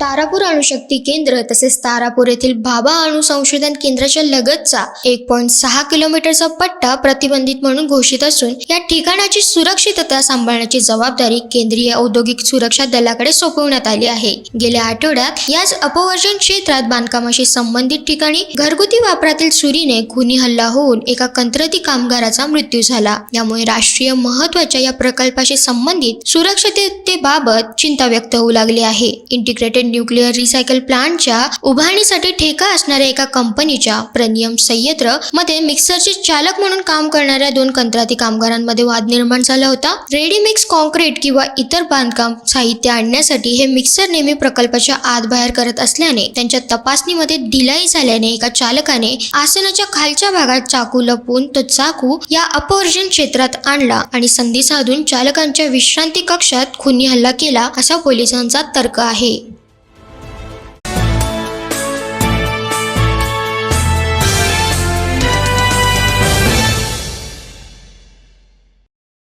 तारापूर अणुशक्ती केंद्र तसेच तारापूर येथील भाभा अणुसंशोधन केंद्राच्या लगतचा एक पॉईंट सहा किलोमीटरचा पट्टा प्रतिबंधित म्हणून घोषित असून या ठिकाणाची सुरक्षितता सांभाळण्याची जबाबदारी केंद्रीय औद्योगिक सुरक्षा दलाकडे सोपवण्यात आली आहे. गेल्या आठवड्यात याच अपवर्जन क्षेत्रात बांधकामाशी संबंधित ठिकाणी घरगुती वापरातील सुरीने खुनी हल्ला होऊन एका कंत्राटी कामगाराचा मृत्यू झाला. यामुळे राष्ट्रीय महत्त्वाच्या या प्रकल्पाशी संबंधित सुरक्षिततेबाबत चिंता व्यक्त होऊ लागली आहे. इंटिग्रेटेड न्यूक्लिअर रिसायकल प्लांटच्या उभारणीसाठी ठेका असणाऱ्या एका कंपनीच्या प्रनियम संयंत्रमध्ये मिक्सरचे चालक म्हणून काम करणाऱ्या दोन कंत्राटी कामगारांमध्ये वाद निर्माण झाला होता. रेडीमिक्स कॉन्क्रीट किंवा इतर बांधकाम साहित्य आणण्यासाठी हे मिक्सर नेहमी प्रकल्पाच्या आत बाहेर करत असल्याने त्यांच्या तपासणीमध्ये ढिलाई झाल्याने एका चालकाने आसनाच्या खालच्या भागात चाकू लपवून तो चाकू या अपवर्जन क्षेत्रात आणला आणि संधी साधून चालकांच्या विश्रांती कक्षात खुनी हल्ला केला असा पोलिसांचा तर्क आहे.